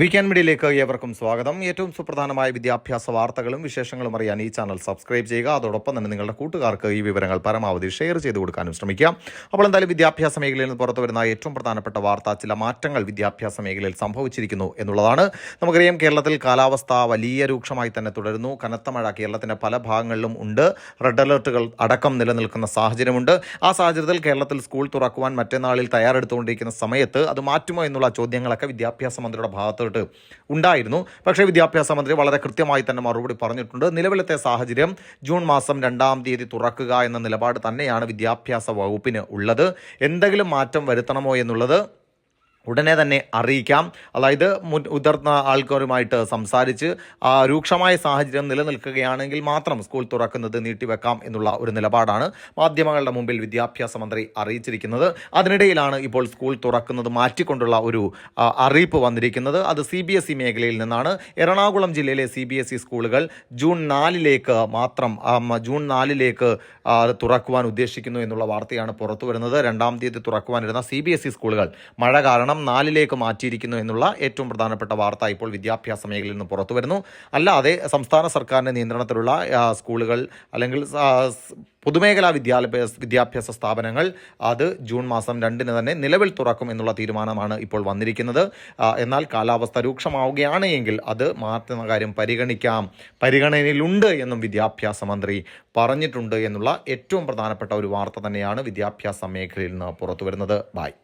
Weekend മീഡിയയിലേക്ക് ഏവർക്കും സ്വാഗതം. ഏറ്റവും സുപ്രധാനമായ വിദ്യാഭ്യാസ വാർത്തകളും വിശേഷങ്ങളും അറിയാൻ ഈ ചാനൽ സബ്സ്ക്രൈബ് ചെയ്യുക. അതോടൊപ്പം തന്നെ നിങ്ങളുടെ കൂട്ടുകാർക്ക് ഈ വിവരങ്ങൾ പരമാവധി ഷെയർ ചെയ്ത് കൊടുക്കാനും ശ്രമിക്കുക അപ്പോൾ എന്തായാലും വിദ്യാഭ്യാസ മേഖലയിൽ നിന്ന് പുറത്തു വരുന്ന ഏറ്റവും പ്രധാനപ്പെട്ട വാർത്ത ചില മാറ്റങ്ങൾ വിദ്യാഭ്യാസ മേഖലയിൽ സംഭവിച്ചിരിക്കുന്നു എന്നുള്ളതാണ്. നമുക്കറിയാം കേരളത്തിൽ കാലാവസ്ഥ വലിയ രൂക്ഷമായി തന്നെ തുടരുന്നു. കനത്ത മഴ കേരളത്തിന്റെ പല ഭാഗങ്ങളിലും ഉണ്ട്. റെഡ് അലർട്ടുകൾ അടക്കം നിലനിൽക്കുന്ന സാഹചര്യമുണ്ട്. ആ സാഹചര്യത്തിൽ കേരളത്തിൽ സ്കൂൾ തുറക്കുവാൻ മറ്റന്നാളിൽ തയ്യാറെടുത്തുകൊണ്ടിരിക്കുന്ന സമയത്ത് അത് മാറ്റുമോ എന്നുള്ള ചോദ്യങ്ങളൊക്കെ വിദ്യാഭ്യാസ മന്ത്രിയുടെ ഭാഗത്തോട്ട് ഉണ്ടായിരുന്നു. പക്ഷേ വിദ്യാഭ്യാസ മന്ത്രി വളരെ കൃത്യമായി തന്നെ മറുപടി പറഞ്ഞിട്ടുണ്ട്. നിലവിലത്തെ സാഹചര്യം ജൂൺ മാസം രണ്ടാം തീയതി തുറക്കുക എന്ന നിലപാട് തന്നെയാണ് വിദ്യാഭ്യാസ വകുപ്പിന് ഉള്ളത്. എന്തെങ്കിലും മാറ്റം വരുത്തണമോ എന്നുള്ളത് ഉടനെ തന്നെ അറിയിക്കാം. അതായത് മുൻ ഉതിർന്ന ആൾക്കാരുമായിട്ട് സംസാരിച്ച് രൂക്ഷമായ സാഹചര്യം നിലനിൽക്കുകയാണെങ്കിൽ മാത്രം സ്കൂൾ തുറക്കുന്നത് നീട്ടിവെക്കാം എന്നുള്ള ഒരു നിലപാടാണ് മാധ്യമങ്ങളുടെ മുമ്പിൽ വിദ്യാഭ്യാസ മന്ത്രി അറിയിച്ചിരിക്കുന്നത്. അതിനിടയിലാണ് ഇപ്പോൾ സ്കൂൾ തുറക്കുന്നത് മാറ്റിക്കൊണ്ടുള്ള ഒരു അറിയിപ്പ് വന്നിരിക്കുന്നത്. അത് സി ബി എസ് ഇ മേഖലയിൽ നിന്നാണ്. എറണാകുളം ജില്ലയിലെ സി ബി എസ് ഇ സ്കൂളുകൾ ജൂൺ നാലിലേക്ക് മാത്രം ജൂൺ നാലിലേക്ക് തുറക്കുവാൻ ഉദ്ദേശിക്കുന്നു എന്നുള്ള വാർത്തയാണ് പുറത്തു വരുന്നത് രണ്ടാം തീയതി തുറക്കുവാനിരുന്ന സി ബി എസ് ഇ സ്കൂളുകൾ മഴ കാരണം നാലിലേക്ക് മാറ്റിയിരിക്കുന്നു എന്നുള്ള ഏറ്റവും പ്രധാനപ്പെട്ട വാർത്ത ഇപ്പോൾ വിദ്യാഭ്യാസ മേഖലയിൽ നിന്ന് പുറത്തു വരുന്നു അല്ലാതെ സംസ്ഥാന സർക്കാരിന്റെ നിയന്ത്രണത്തിലുള്ള സ്കൂളുകൾ അല്ലെങ്കിൽ പൊതുമേഖലാ വിദ്യാഭ്യാസ വിദ്യാഭ്യാസ സ്ഥാപനങ്ങൾ അത് ജൂൺ മാസം രണ്ടിന് തന്നെ നിലവിൽ തുറക്കും എന്നുള്ള തീരുമാനമാണ് ഇപ്പോൾ വന്നിരിക്കുന്നത്. എന്നാൽ കാലാവസ്ഥ രൂക്ഷമാവുകയാണ് എങ്കിൽ അത് മാറ്റുന്ന കാര്യം പരിഗണിക്കാം. പരിഗണനയിലുണ്ട് എന്നും വിദ്യാഭ്യാസ മന്ത്രി പറഞ്ഞിട്ടുണ്ട് എന്നുള്ള ഏറ്റവും പ്രധാനപ്പെട്ട ഒരു വാർത്ത തന്നെയാണ് വിദ്യാഭ്യാസ മേഖലയിൽ നിന്ന് പുറത്തു വരുന്നത് ബായ്